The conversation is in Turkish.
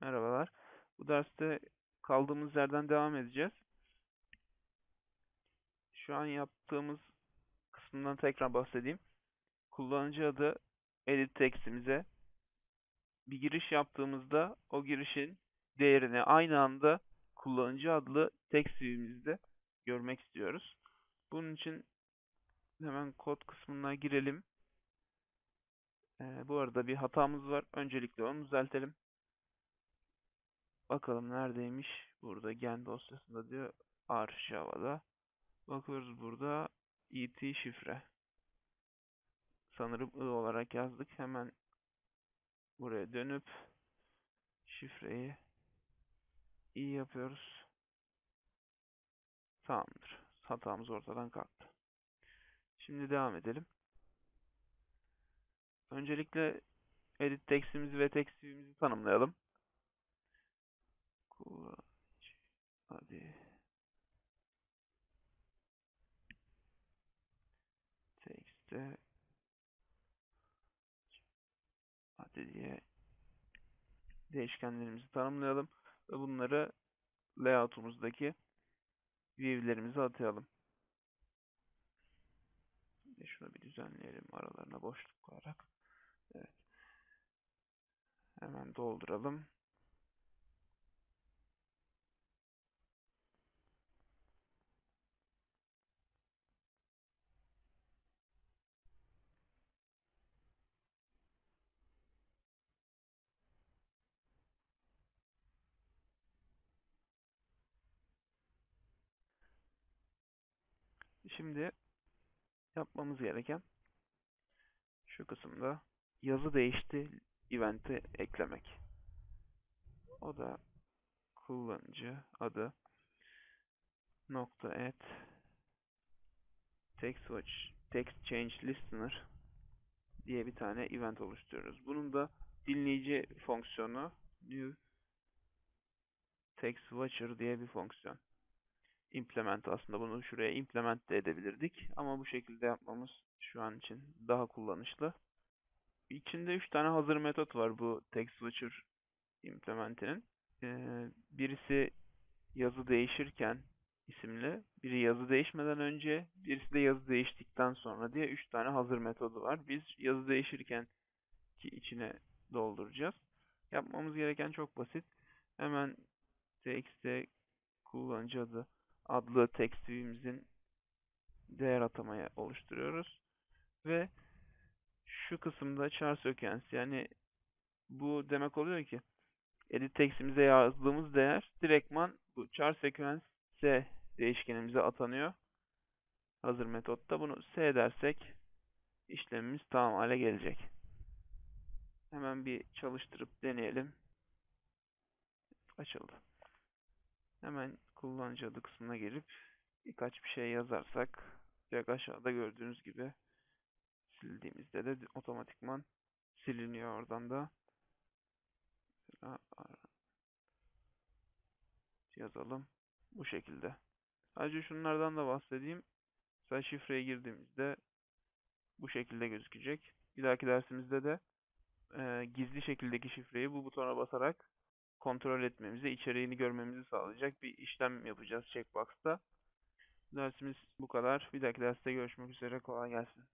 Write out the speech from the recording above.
Merhabalar. Bu derste kaldığımız yerden devam edeceğiz. Şu an yaptığımız kısmından tekrar bahsedeyim. Kullanıcı adı edit text'imize bir giriş yaptığımızda o girişin değerini aynı anda kullanıcı adlı text view'imizde görmek istiyoruz. Bunun için hemen kod kısmına girelim. Ee, bu arada bir hatamız var. Öncelikle onu düzeltelim. Bakalım neredeymiş? Burada gen dosyasında diyor R Java'da. Bakıyoruz burada et şifre. Sanırım I olarak yazdık. Hemen buraya dönüp şifreyi i yapıyoruz. Tamamdır. Hatamız ortadan kalktı. Şimdi devam edelim. Öncelikle edit text'imizi ve text tanımlayalım. Kullanıcı hadi text'te hadi diye değişkenlerimizi tanımlayalım ve bunları layout'umuzdaki view'lerimize atayalım. Şunu bir düzenleyelim aralarına boşluk koyarak. Evet. Hemen dolduralım. Şimdi yapmamız gereken şu kısımda yazı değişti event'i eklemek. O da kullanıcı adı nokta add text watch text change listener diye bir tane event oluşturuyoruz. Bunun da dinleyici fonksiyonu new text watcher diye bir fonksiyon implement aslında bunu şuraya implement de edebilirdik. Ama bu şekilde yapmamız şu an için daha kullanışlı. İçinde 3 tane hazır metot var bu text switcher implementinin. Ee, birisi yazı değişirken isimli, biri yazı değişmeden önce, birisi de yazı değiştikten sonra diye 3 tane hazır metodu var. Biz yazı değişirken ki içine dolduracağız. Yapmamız gereken çok basit. Hemen text'e kullanıcı adı adlı text değer atamaya oluşturuyoruz. Ve şu kısımda char sequence yani bu demek oluyor ki edit text'imize yazdığımız değer direktman bu char sequence değişkenimize atanıyor. Hazır metotta bunu s dersek işlemimiz tamam hale gelecek. Hemen bir çalıştırıp deneyelim. Açıldı. Hemen kullanıcı adı kısmına gelip birkaç bir şey yazarsak direkt aşağıda gördüğünüz gibi sildiğimizde de otomatikman siliniyor oradan da. Yazalım. Bu şekilde. Ayrıca şunlardan da bahsedeyim. Mesela şifreye girdiğimizde bu şekilde gözükecek. Bir dahaki dersimizde de e, gizli şekildeki şifreyi bu butona basarak kontrol etmemizi, içeriğini görmemizi sağlayacak bir işlem yapacağız checkbox'ta. Dersimiz bu kadar. Bir dahaki derste görüşmek üzere. Kolay gelsin.